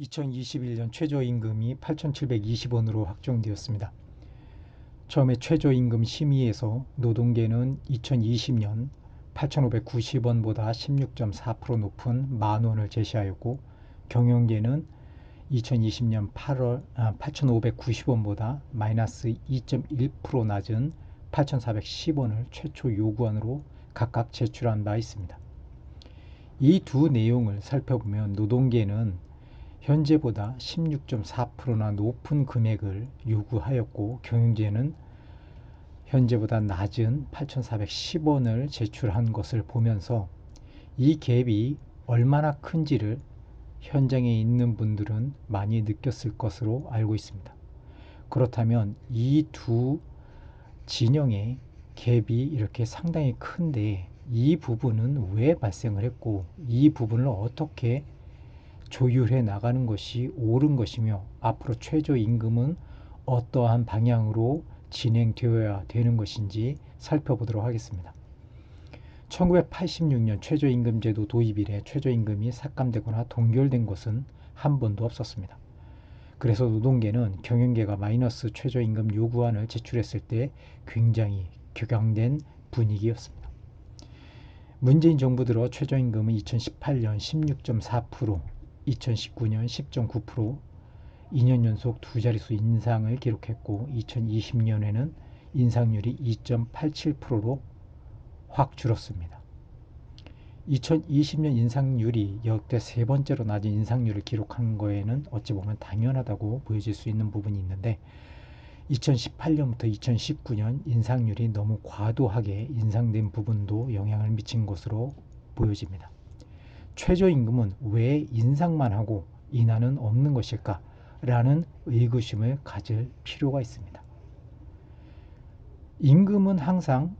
2021년 최저임금이 8,720원으로 확정되었습니다. 처음에 최저임금 심의에서 노동계는 2020년 8,590원보다 16.4% 높은 만 원을 제시하였고 경영계는 2020년 8월 아, 8,590원보다 마이너스 2.1% 낮은 8,410원을 최초 요구안으로 각각 제출한 바 있습니다. 이 두 내용을 살펴보면 노동계는 현재보다 16.4%나 높은 금액을 요구하였고 경영계는 현재보다 낮은 8,410원을 제출한 것을 보면서 이 갭이 얼마나 큰지를 현장에 있는 분들은 많이 느꼈을 것으로 알고 있습니다. 그렇다면 이 두 진영의 갭이 이렇게 상당히 큰데 이 부분은 왜 발생을 했고 이 부분을 어떻게 조율해 나가는 것이 옳은 것이며 앞으로 최저임금은 어떠한 방향으로 진행되어야 되는 것인지 살펴보도록 하겠습니다. 1986년 최저임금제도 도입 이래 최저임금이 삭감되거나 동결된 것은 한 번도 없었습니다. 그래서 노동계는 경영계가 마이너스 최저임금 요구안을 제출했을 때 굉장히 격앙된 분위기였습니다. 문재인 정부 들어 최저임금은 2018년 16.4%, 2019년 10.9%, 2년 연속 두 자릿수 인상을 기록했고 2020년에는 인상률이 2.87%로 확 줄었습니다. 2020년 인상률이 역대 세 번째로 낮은 인상률을 기록한 거에는 어찌 보면 당연하다고 보여질 수 있는 부분이 있는데 2018년부터 2019년 인상률이 너무 과도하게 인상된 부분도 영향을 미친 것으로 보여집니다. 최저임금은 왜 인상만 하고 인하는 없는 것일까? 라는 의구심을 가질 필요가 있습니다. 임금은 항상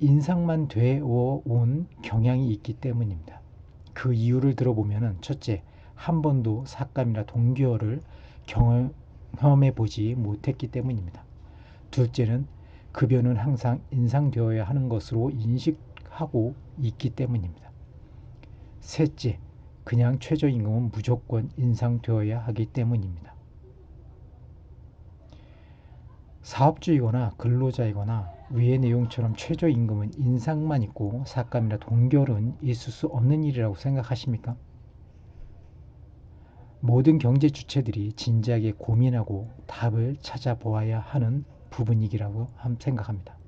인상만 되어 온 경향이 있기 때문입니다. 그 이유를 들어보면 첫째, 한 번도 삭감이나 동결을 경험해 보지 못했기 때문입니다. 둘째는 급여는 항상 인상되어야 하는 것으로 인식하고 있기 때문입니다. 셋째, 그냥 최저임금은 무조건 인상되어야 하기 때문입니다. 사업주이거나 근로자이거나 위의 내용처럼 최저임금은 인상만 있고 삭감이나 동결은 있을 수 없는 일이라고 생각하십니까? 모든 경제 주체들이 진지하게 고민하고 답을 찾아보아야 하는 부분이라고 생각합니다.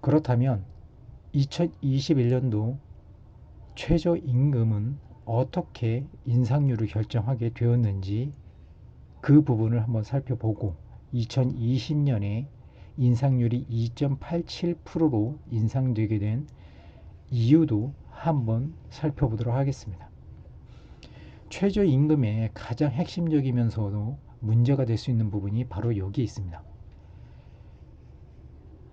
그렇다면 2021년도 최저임금은 어떻게 인상률을 결정하게 되었는지 그 부분을 한번 살펴보고 2020년에 인상률이 2.87%로 인상되게 된 이유도 한번 살펴보도록 하겠습니다. 최저임금의 가장 핵심적이면서도 문제가 될 수 있는 부분이 바로 여기에 있습니다.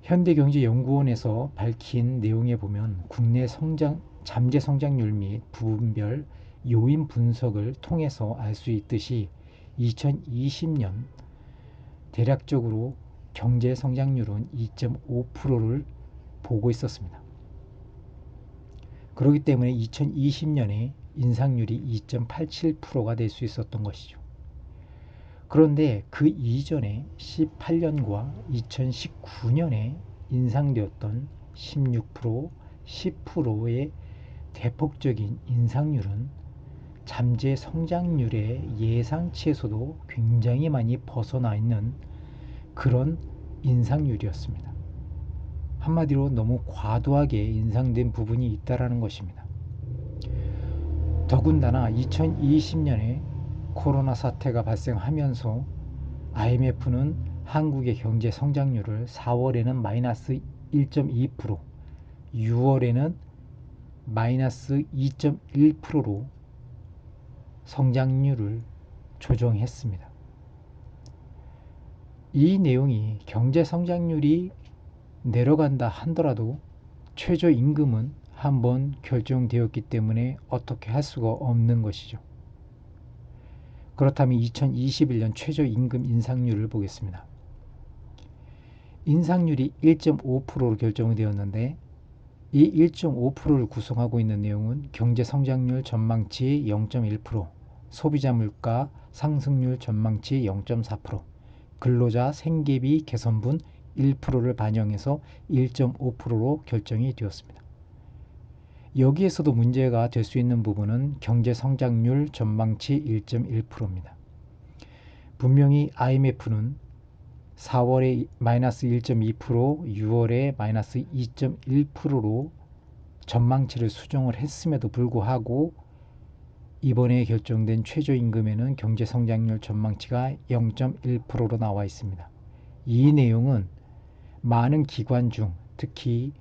현대경제연구원에서 밝힌 내용에 보면 국내 성장, 잠재 성장률 및 부분별 요인 분석을 통해서 알 수 있듯이 2020년 대략적으로 경제 성장률은 2.5%를 보고 있었습니다. 그렇기 때문에 2020년에 인상률이 2.87%가 될 수 있었던 것이죠. 그런데 그 이전에 18년과 2019년에 인상되었던 16%, 10%의 대폭적인 인상률은 잠재 성장률의 예상치에서도 굉장히 많이 벗어나 있는 그런 인상률이었습니다. 한마디로 너무 과도하게 인상된 부분이 있다라는 것입니다. 더군다나 2020년에 코로나 사태가 발생하면서 IMF는 한국의 경제 성장률을 4월에는 마이너스 1.2%, 6월에는 마이너스 2.1%로 성장률을 조정했습니다. 이 내용이 경제 성장률이 내려간다 하더라도 최저임금은 한번 결정되었기 때문에 어떻게 할 수가 없는 것이죠. 그렇다면 2021년 최저임금 인상률을 보겠습니다. 인상률이 1.5%로 결정되었는데 이 1.5%를 구성하고 있는 내용은 경제 성장률 전망치 0.1%, 소비자 물가 상승률 전망치 0.4%, 근로자 생계비 개선분 1%를 반영해서 1.5%로 결정이 되었습니다. 여기에서도 문제가 될 수 있는 부분은 경제 성장률 전망치 1.1%입니다. 분명히 IMF는 4월에 마이너스 1.2%, 6월에 마이너스 2.1%로 전망치를 수정을 했음에도 불구하고 이번에 결정된 최저임금에는 경제 성장률 전망치가 0.1%로 나와 있습니다. 이 내용은 많은 기관 중 특히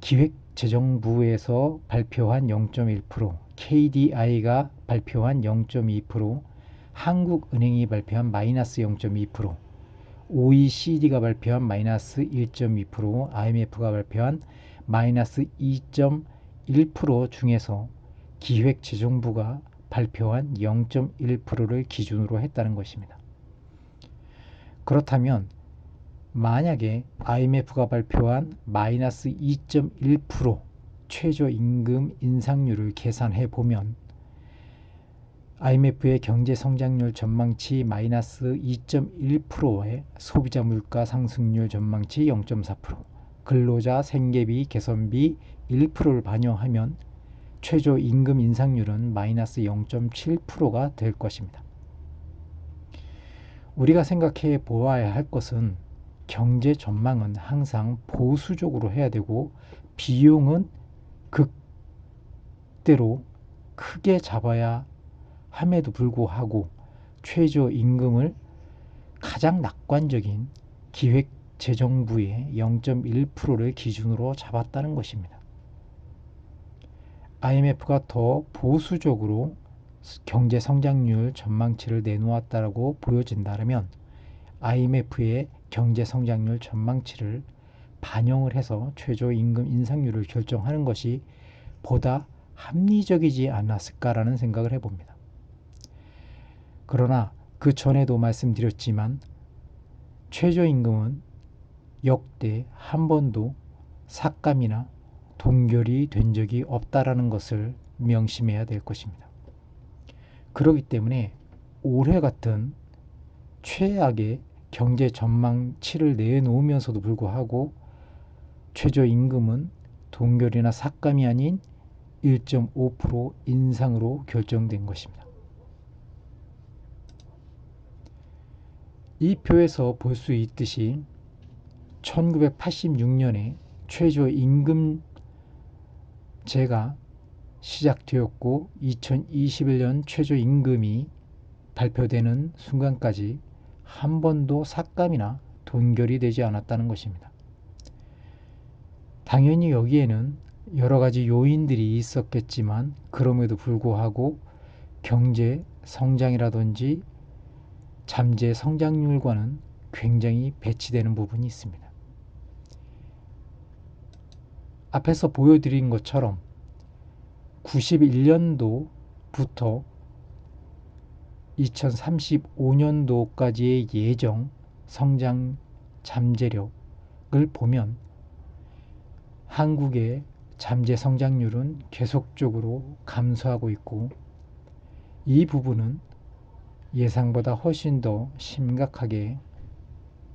기획 재정부에서 발표한 0.1%, KDI가 발표한 0.2%, 한국은행이 발표한 마이너스 0.2%, OECD가 발표한 마이너스 1.2%, IMF가 발표한 마이너스 2.1% 중에서 기획재정부가 발표한 0.1%를 기준으로 했다는 것입니다. 그렇다면 만약에 IMF가 발표한 마이너스 2.1% 최저임금 인상률을 계산해 보면 IMF의 경제 성장률 전망치 마이너스 2.1%에 소비자 물가 상승률 전망치 0.4%, 근로자 생계비 개선비 1%를 반영하면 최저 임금 인상률은 마이너스 0.7%가 될 것입니다. 우리가 생각해 보아야 할 것은 경제 전망은 항상 보수적으로 해야 되고 비용은 극대로 크게 잡아야 함에도 불구하고 최저임금을 가장 낙관적인 기획재정부의 0.1%를 기준으로 잡았다는 것입니다. IMF가 더 보수적으로 경제 성장률 전망치를 내놓았다고 보여진다면 IMF의 경제 성장률 전망치를 반영을 해서 최저 임금 인상률을 결정하는 것이 보다 합리적이지 않았을까라는 생각을 해봅니다. 그러나 그 전에도 말씀드렸지만 최저임금은 역대 한 번도 삭감이나 동결이 된 적이 없다라는 것을 명심해야 될 것입니다. 그렇기 때문에 올해 같은 최악의 경제 전망치를 내놓으면서도 불구하고 최저임금은 동결이나 삭감이 아닌 1.5% 인상으로 결정된 것입니다. 이 표에서 볼 수 있듯이 1986년에 최저임금제가 시작되었고 2021년 최저임금이 발표되는 순간까지 한 번도 삭감이나 동결이 되지 않았다는 것입니다. 당연히 여기에는 여러 가지 요인들이 있었겠지만 그럼에도 불구하고 경제 성장이라든지 잠재 성장률과는 굉장히 배치되는 부분이 있습니다. 앞에서 보여드린 것처럼 91년도부터 2035년도까지의 예정 성장 잠재력을 보면 한국의 잠재 성장률은 계속적으로 감소하고 있고 이 부분은 예상보다 훨씬 더 심각하게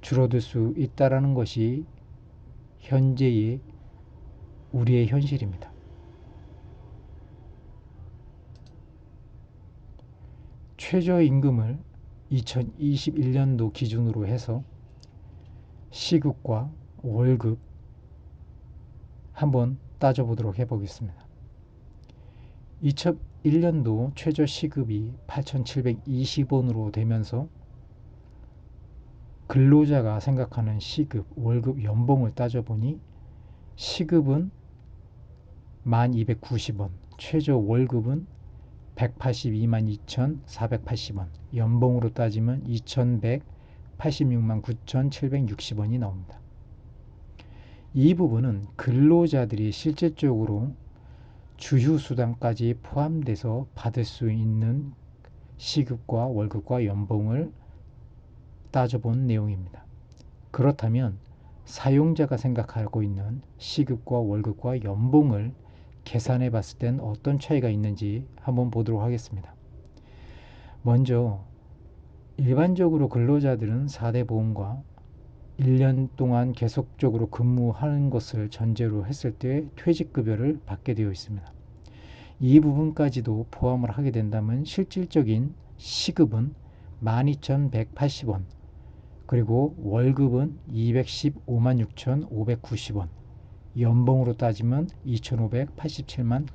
줄어들 수 있다라는 것이 현재의 우리의 현실입니다. 최저임금을 2021년도 기준으로 해서 시급과 월급 한번 따져보도록 해보겠습니다. 2001년도 최저 시급이 8,720원으로 되면서 근로자가 생각하는 시급, 월급, 연봉을 따져보니 시급은 1290원, 최저 월급은 182만 2,480원, 연봉으로 따지면 2,186만 9,760원이 나옵니다. 이 부분은 근로자들이 실질적으로 주휴수당까지 포함돼서 받을 수 있는 시급과 월급과 연봉을 따져본 내용입니다. 그렇다면 사용자가 생각하고 있는 시급과 월급과 연봉을 계산해 봤을 땐 어떤 차이가 있는지 한번 보도록 하겠습니다. 먼저 일반적으로 근로자들은 4대 보험과 1년 동안 계속적으로 근무하는 것을 전제로 했을 때 퇴직급여를 받게 되어 있습니다. 이 부분까지도 포함을 하게 된다면 실질적인 시급은 12,180원 그리고 월급은 215만 6,590원 연봉으로 따지면 2,587만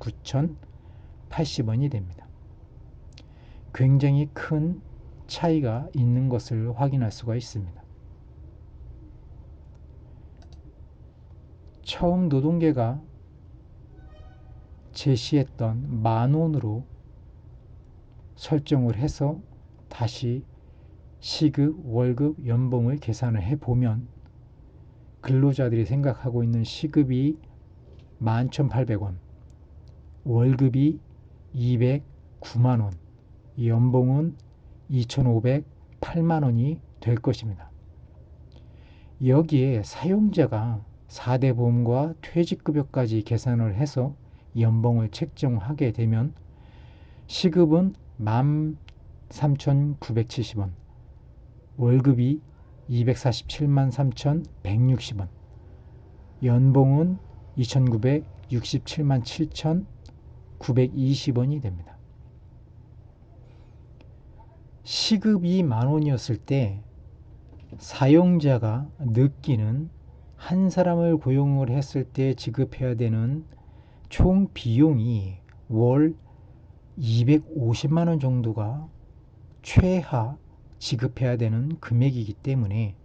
9,080원이 됩니다. 굉장히 큰 차이가 있는 것을 확인할 수가 있습니다. 처음 노동계가 제시했던 만 원으로 설정을 해서 다시 시급, 월급, 연봉을 계산을 해보면 근로자들이 생각하고 있는 시급이 11,800원, 월급이 209만 원, 연봉은 2,508만 원이 될 것입니다. 여기에 사용자가 4대 보험과 퇴직급여까지 계산을 해서 연봉을 책정하게 되면 시급은 13,970원, 월급이 247만 3,160원, 연봉은 2,967만 7,920원이 됩니다. 시급이 만 원이었을 때 사용자가 느끼는 한 사람을 고용을 했을 때 지급해야 되는 총 비용이 월 250만 원 정도가 최하 지급해야 되는 금액이기 때문에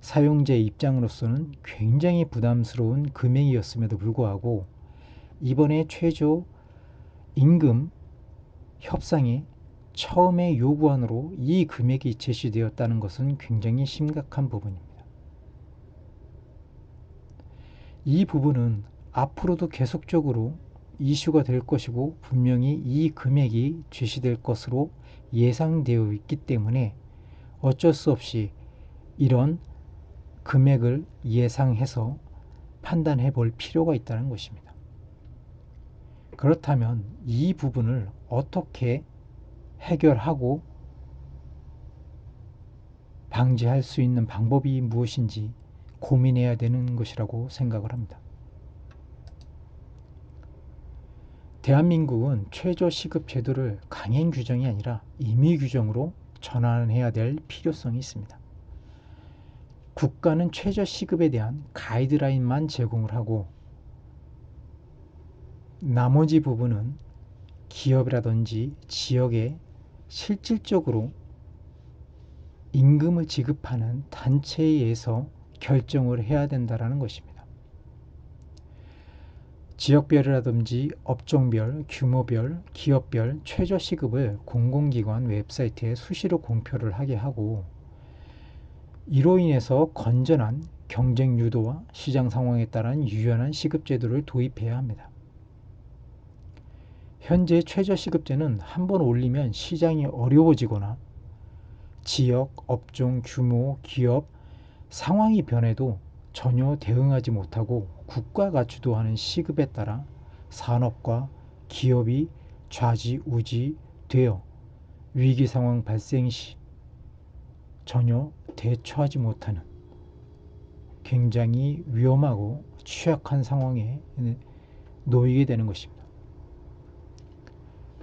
사용자 입장으로서는 굉장히 부담스러운 금액이었음에도 불구하고 이번에 최저 임금 협상에 처음에 요구안으로 이 금액이 제시되었다는 것은 굉장히 심각한 부분입니다. 이 부분은 앞으로도 계속적으로 이슈가 될 것이고 분명히 이 금액이 제시될 것으로 예상되어 있기 때문에 어쩔 수 없이 이런 금액을 예상해서 판단해 볼 필요가 있다는 것입니다. 그렇다면 이 부분을 어떻게 해결하고 방지할 수 있는 방법이 무엇인지 고민해야 되는 것이라고 생각을 합니다. 대한민국은 최저시급 제도를 강행 규정이 아니라 임의 규정으로 전환해야 될 필요성이 있습니다. 국가는 최저시급에 대한 가이드라인만 제공을 하고 나머지 부분은 기업이라든지 지역에 실질적으로 임금을 지급하는 단체에 의해서 결정을 해야 된다는 것입니다. 지역별이라든지 업종별, 규모별, 기업별 최저 시급을 공공기관 웹사이트에 수시로 공표를 하게 하고 이로 인해서 건전한 경쟁 유도와 시장 상황에 따른 유연한 시급 제도를 도입해야 합니다. 현재 최저 시급제는 한 번 올리면 시장이 어려워지거나 지역, 업종, 규모, 기업, 상황이 변해도 전혀 대응하지 못하고 국가가 주도하는 시급에 따라 산업과 기업이 좌지우지 되어 위기 상황 발생 시 전혀 대처하지 못하는 굉장히 위험하고 취약한 상황에 놓이게 되는 것입니다.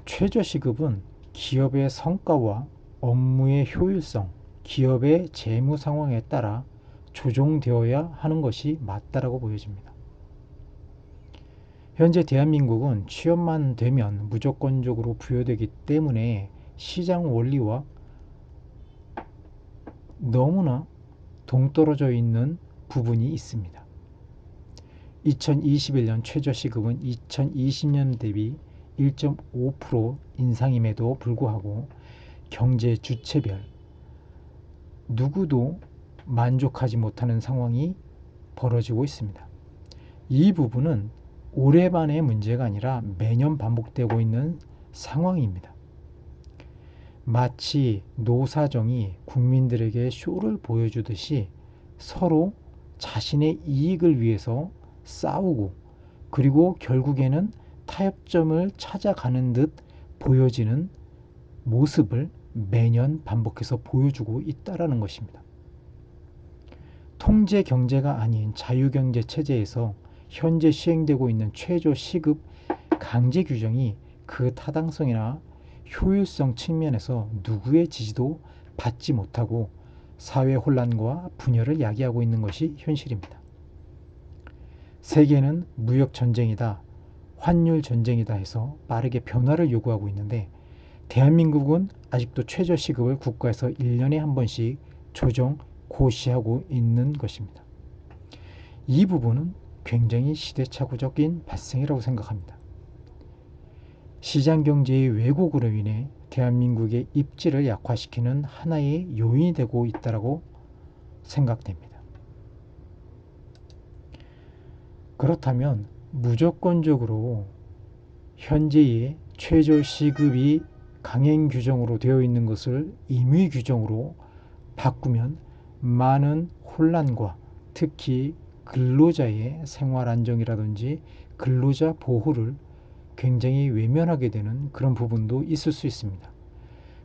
최저시급은 기업의 성과와 업무의 효율성, 기업의 재무 상황에 따라 조정되어야 하는 것이 맞다라고 보여집니다. 현재 대한민국은 취업만 되면 무조건적으로 부여되기 때문에 시장 원리와 너무나 동떨어져 있는 부분이 있습니다. 2021년 최저시급은 2020년 대비 1.5% 인상임에도 불구하고 경제 주체별 누구도 만족하지 못하는 상황이 벌어지고 있습니다. 이 부분은 올해반의 문제가 아니라 매년 반복되고 있는 상황입니다. 마치 노사정이 국민들에게 쇼를 보여주듯이 서로 자신의 이익을 위해서 싸우고 그리고 결국에는 타협점을 찾아가는 듯 보여지는 모습을 매년 반복해서 보여주고 있다라는 것입니다. 통제 경제가 아닌 자유경제 체제에서 현재 시행되고 있는 최저 시급 강제 규정이 그 타당성이나 효율성 측면에서 누구의 지지도 받지 못하고 사회 혼란과 분열을 야기하고 있는 것이 현실입니다. 세계는 무역 전쟁이다, 환율 전쟁이다 해서 빠르게 변화를 요구하고 있는데 대한민국은 아직도 최저 시급을 국가에서 1년에 한 번씩 조정, 고시하고 있는 것입니다. 이 부분은 굉장히 시대착오적인 발생이라고 생각합니다. 시장 경제의 왜곡으로 인해 대한민국의 입지를 약화시키는 하나의 요인이 되고 있다고 생각됩니다. 그렇다면 무조건적으로 현재의 최저 시급이 강행 규정으로 되어 있는 것을 임의 규정으로 바꾸면 많은 혼란과 특히 근로자의 생활 안정이라든지 근로자 보호를 굉장히 외면하게 되는 그런 부분도 있을 수 있습니다.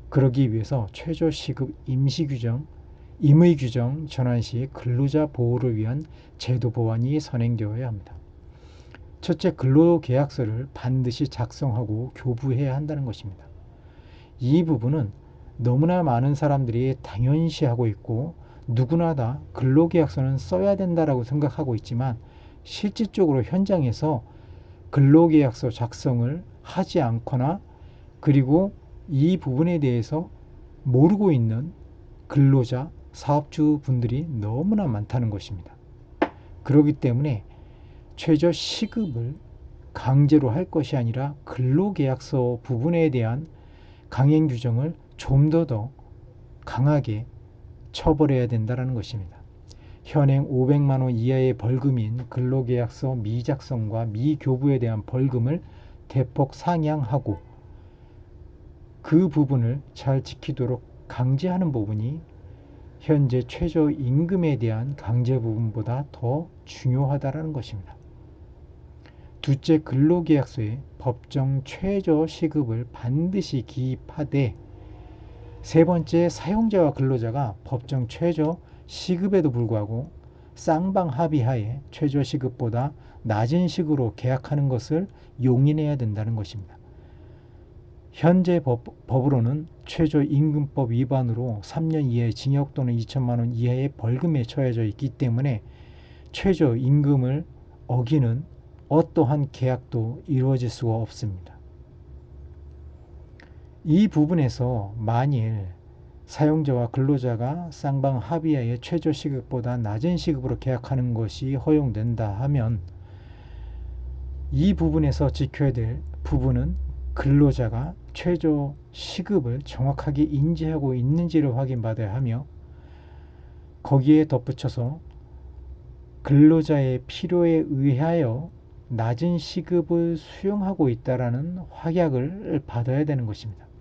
그러기 위해서 최저 시급 임시 규정, 임의 규정 전환 시 근로자 보호를 위한 제도 보완이 선행되어야 합니다. 첫째, 근로계약서를 반드시 작성하고 교부해야 한다는 것입니다. 이 부분은 너무나 많은 사람들이 당연시하고 있고 누구나 다 근로계약서는 써야 된다라고 생각하고 있지만 실질적으로 현장에서 근로계약서 작성을 하지 않거나 그리고 이 부분에 대해서 모르고 있는 근로자, 사업주 분들이 너무나 많다는 것입니다. 그렇기 때문에 최저 시급을 강제로 할 것이 아니라 근로계약서 부분에 대한 강행 규정을 좀 더더 강하게 처벌해야 된다는 것입니다. 현행 500만 원 이하의 벌금인 근로계약서 미작성과 미교부에 대한 벌금을 대폭 상향하고 그 부분을 잘 지키도록 강제하는 부분이 현재 최저임금에 대한 강제 부분보다 더 중요하다는 것입니다. 둘째 근로계약서에 법정 최저 시급을 반드시 기입하되 세 번째 사용자와 근로자가 법정 최저 시급에도 불구하고 쌍방 합의하에 최저 시급보다 낮은 식으로 계약하는 것을 용인해야 된다는 것입니다. 현재 법, 법으로는 최저임금법 위반으로 3년 이하의 징역 또는 2천만 원 이하의 벌금에 처해져 있기 때문에 최저임금을 어기는 어떠한 계약도 이루어질 수가 없습니다. 이 부분에서 만일 사용자와 근로자가 쌍방 합의하에 최저 시급보다 낮은 시급으로 계약하는 것이 허용된다 하면 이 부분에서 지켜야 될 부분은 근로자가 최저 시급을 정확하게 인지하고 있는지를 확인받아야 하며 거기에 덧붙여서 근로자의 필요에 의하여 낮은 시급을 수용하고 있다라는 확약을 받아야 되는 것입니다.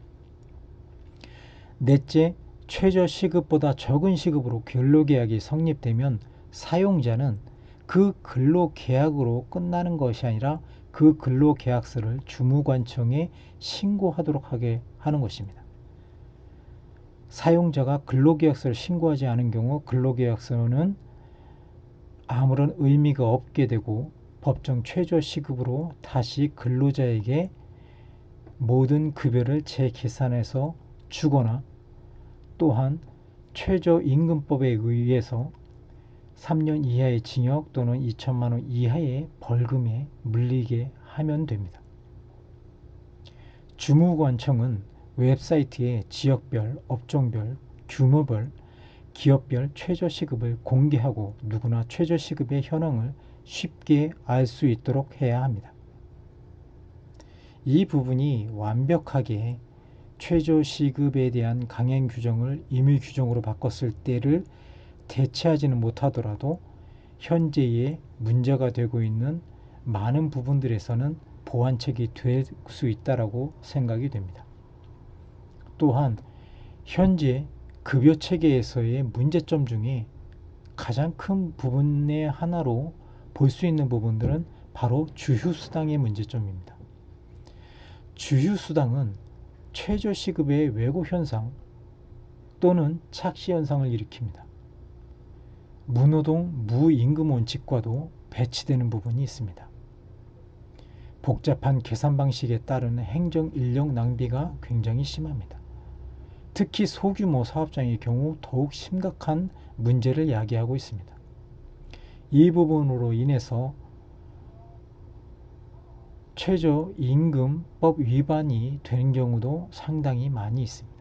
넷째, 최저 시급보다 적은 시급으로 근로계약이 성립되면 사용자는 그 근로계약으로 끝나는 것이 아니라 그 근로계약서를 주무관청에 신고하도록 하게 하는 것입니다. 사용자가 근로계약서를 신고하지 않은 경우 근로계약서는 아무런 의미가 없게 되고 법정 최저 시급으로 다시 근로자에게 모든 급여를 재계산해서 주거나 또한 최저임금법에 의해서 3년 이하의 징역 또는 2천만 원 이하의 벌금에 물리게 하면 됩니다. 주무관청은 웹사이트에 지역별, 업종별, 규모별, 기업별 최저시급을 공개하고 누구나 최저시급의 현황을 쉽게 알 수 있도록 해야 합니다. 이 부분이 완벽하게 최저 시급에 대한 강행 규정을 임의 규정으로 바꿨을 때를 대체하지는 못하더라도 현재의 문제가 되고 있는 많은 부분들에서는 보완책이 될 수 있다라고 생각이 됩니다. 또한 현재 급여 체계에서의 문제점 중에 가장 큰 부분의 하나로 볼 수 있는 부분들은 바로 주휴수당의 문제점입니다. 주휴수당은 최저시급의 왜곡 현상 또는 착시 현상을 일으킵니다. 무노동 무임금 원칙과도 배치되는 부분이 있습니다. 복잡한 계산 방식에 따른 행정 인력 낭비가 굉장히 심합니다. 특히 소규모 사업장의 경우 더욱 심각한 문제를 야기하고 있습니다. 이 부분으로 인해서 최저임금법 위반이 되는 경우도 상당히 많이 있습니다.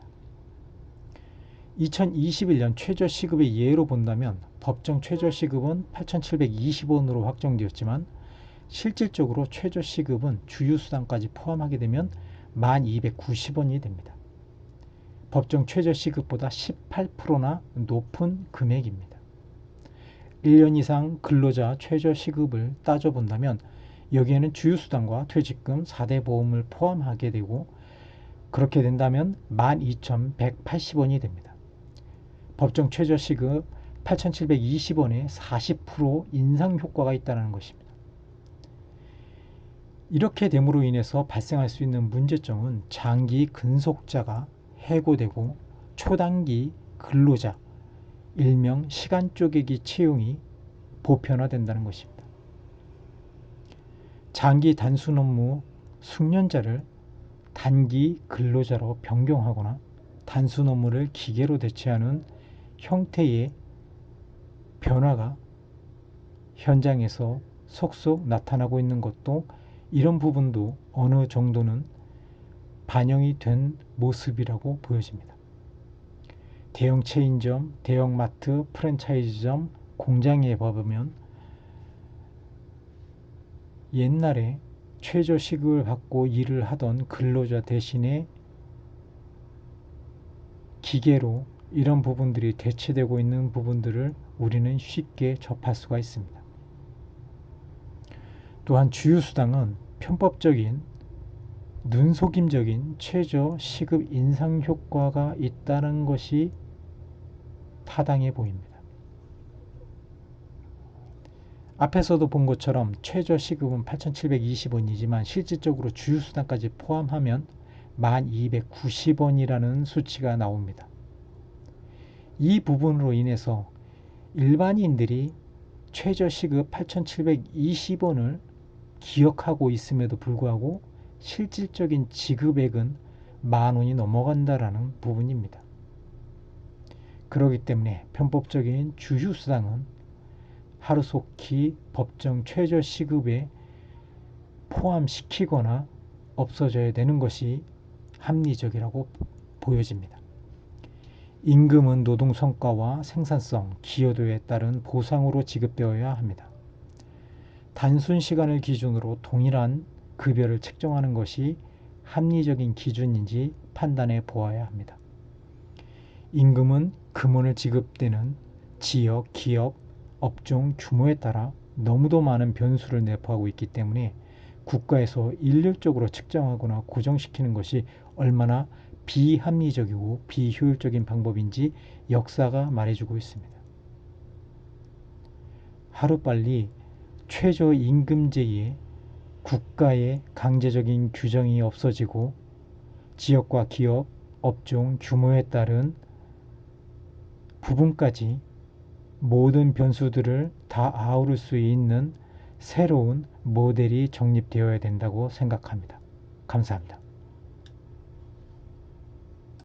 2021년 최저시급의 예로 본다면 법정 최저시급은 8,720원으로 확정되었지만 실질적으로 최저시급은 주휴수당까지 포함하게 되면 1,290원이 됩니다. 법정 최저시급보다 18%나 높은 금액입니다. 1년 이상 근로자 최저시급을 따져본다면 여기에는 주휴수당과 퇴직금, 4대 보험을 포함하게 되고 그렇게 된다면 12,180원이 됩니다. 법정 최저시급 8,720원에 40% 인상 효과가 있다는 것입니다. 이렇게 됨으로 인해서 발생할 수 있는 문제점은 장기 근속자가 해고되고 초단기 근로자, 일명 시간 쪼개기 채용이 보편화된다는 것입니다. 장기 단순 업무 숙련자를 단기 근로자로 변경하거나 단순 업무를 기계로 대체하는 형태의 변화가 현장에서 속속 나타나고 있는 것도 이런 부분도 어느 정도는 반영이 된 모습이라고 보여집니다. 대형 체인점, 대형 마트, 프랜차이즈점, 공장에 봐보면 옛날에 최저시급을 받고 일을 하던 근로자 대신에 기계로 이런 부분들이 대체되고 있는 부분들을 우리는 쉽게 접할 수가 있습니다. 또한 주유수당은 편법적인 눈속임적인 최저 시급 인상 효과가 있다는 것이 타당해 보입니다. 앞에서도 본 것처럼 최저 시급은 8,720원이지만 실질적으로 주유수당까지 포함하면 1,290원이라는 수치가 나옵니다. 이 부분으로 인해서 일반인들이 최저 시급 8,720원을 기억하고 있음에도 불구하고 실질적인 지급액은 만 원이 넘어간다라는 부분입니다. 그렇기 때문에 편법적인 주휴수당은 하루속히 법정 최저 시급에 포함시키거나 없어져야 되는 것이 합리적이라고 보여집니다. 임금은 노동 성과와 생산성, 기여도에 따른 보상으로 지급되어야 합니다. 단순 시간을 기준으로 동일한 급여를 책정하는 것이 합리적인 기준인지 판단해 보아야 합니다. 임금은 금원을 지급되는 지역, 기업, 업종 규모에 따라 너무도 많은 변수를 내포하고 있기 때문에 국가에서 일률적으로 측정하거나 고정시키는 것이 얼마나 비합리적이고 비효율적인 방법인지 역사가 말해주고 있습니다. 하루빨리 최저임금제에 국가의 강제적인 규정이 없어지고 지역과 기업, 업종 규모에 따른 부분까지 모든 변수들을 다 아우를 수 있는 새로운 모델이 정립되어야 된다고 생각합니다. 감사합니다.